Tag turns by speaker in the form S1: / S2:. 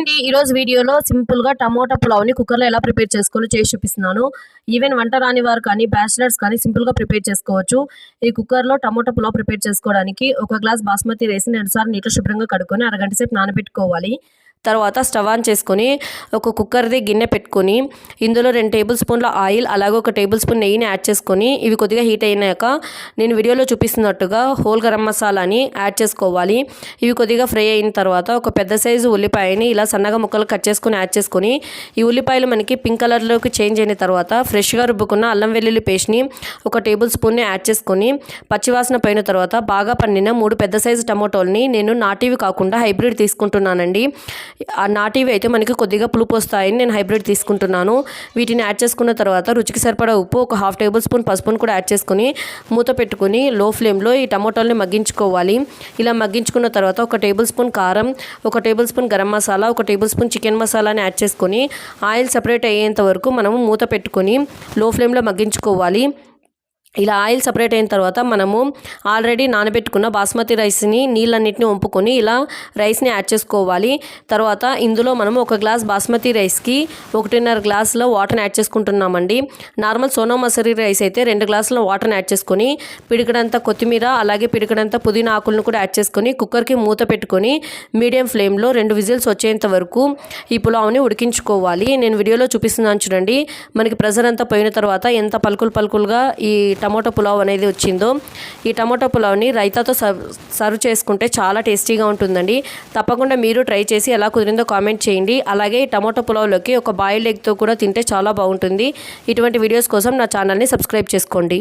S1: అండి ఈరోజు వీడియోలో సింపుల్గా టమోటా పులావ్ని కుక్కర్లో ఎలా ప్రిపేర్ చేసుకోవాలో చేసి చూపిస్తున్నాను. ఈవెన్ వంట రాని వారు కానీ బ్యాచిలర్స్ కానీ సింపుల్గా ప్రిపేర్ చేసుకోవచ్చు. ఈ కుక్కర్లో టమోటా పులావ్ ప్రిపేర్ చేసుకోవడానికి ఒక గ్లాస్ బాస్మతి రైస్ని రెండుసార్లు నీటిలో శుభ్రంగా కడుక్కొని అరగంట సేపు నానబెట్టుకోవాలి. తర్వాత స్టవ్ ఆన్ చేసుకొని ఒక కుక్కర్ది గిన్నె పెట్టుకొని ఇందులో రెండు టేబుల్ స్పూన్ల ఆయిల్ అలాగే ఒక టేబుల్ స్పూన్ నెయ్యిని యాడ్ చేసుకొని ఇవి కొద్దిగా హీట్ అయినాక నేను వీడియోలో చూపిస్తున్నట్టుగా హోల్ గరం మసాలాని యాడ్ చేసుకోవాలి. ఇవి కొద్దిగా ఫ్రై అయిన తర్వాత ఒక పెద్ద సైజు ఉల్లిపాయని ఇలా సన్నగా ముక్కలు కట్ చేసుకొని యాడ్ చేసుకొని ఈ ఉల్లిపాయలు మనకి పింక్ కలర్లోకి చేంజ్ అయిన తర్వాత ఫ్రెష్గా రుబ్బుకున్న అల్లం వెల్లుల్లి పేస్ట్ని ఒక టేబుల్ స్పూన్ని యాడ్ చేసుకొని పచ్చివాసన పోయిన తర్వాత బాగా పండిన మూడు పెద్ద సైజు టమోటోల్ని నేను నాటివి కాకుండా హైబ్రిడ్ తీసుకుంటున్నానండి. నాటివి అయితే మనకి కొద్దిగా పులుపు వస్తాయని నేను హైబ్రిడ్ తీసుకుంటున్నాను. వీటిని యాడ్ చేసుకున్న తర్వాత రుచికి సరిపడా ఉప్పు ఒక హాఫ్ టేబుల్ స్పూన్ పసుపును కూడా యాడ్ చేసుకొని మూత పెట్టుకుని లో ఫ్లేమ్లో ఈ టమోటాలని మగ్గించుకోవాలి. ఇలా మగ్గించుకున్న తర్వాత ఒక టేబుల్ స్పూన్ కారం ఒక టేబుల్ స్పూన్ గరం మసాలా ఒక టేబుల్ స్పూన్ చికెన్ మసాలాని యాడ్ చేసుకొని ఆయిల్ సపరేట్ అయ్యేంత వరకు మనము మూత పెట్టుకొని లో ఫ్లేమ్లో మగ్గించుకోవాలి. ఇలా ఆయిల్ సపరేట్ అయిన తర్వాత మనము ఆల్రెడీ నానబెట్టుకున్న బాస్మతి రైస్ని నీళ్ళన్నిటిని వంపుకొని ఇలా రైస్ని యాడ్ చేసుకోవాలి. తర్వాత ఇందులో మనము ఒక గ్లాస్ బాస్మతి రైస్కి ఒకటిన్నర గ్లాసులో వాటర్ని యాడ్ చేసుకుంటున్నామండి. నార్మల్ సోనా మసూరి రైస్ అయితే రెండు గ్లాసుల వాటర్ని యాడ్ చేసుకొని పిడికడంత కొత్తిమీర అలాగే పిడికడంత పుదీనా ఆకులను కూడా యాడ్ చేసుకొని కుక్కర్కి మూత పెట్టుకొని మీడియం ఫ్లేమ్లో రెండు విజిల్స్ వచ్చేంత వరకు ఈ పులావ్ని ఉడికించుకోవాలి. నేను వీడియోలో చూపిస్తున్నాను చూడండి. మనకి ప్రెజర్ అంతా పోయిన తర్వాత ఎంత పలుకులు పలుకులుగా ఈ టమోటా పులావ్ అనేది వచ్చిందో ఈ టమోటా పులావ్ని రైతాతో సర్వ్ సర్వ్ చేసుకుంటే చాలా టేస్టీగా ఉంటుందండి. తప్పకుండా మీరు ట్రై చేసి ఎలా కుదిరిందో కామెంట్ చేయండి. అలాగే ఈ టమోటా పులావ్లోకి ఒక బాయిల్డ్ ఎగ్తో కూడా తింటే చాలా బాగుంటుంది. ఇటువంటి వీడియోస్ కోసం నా ఛానల్ని సబ్స్క్రైబ్ చేసుకోండి.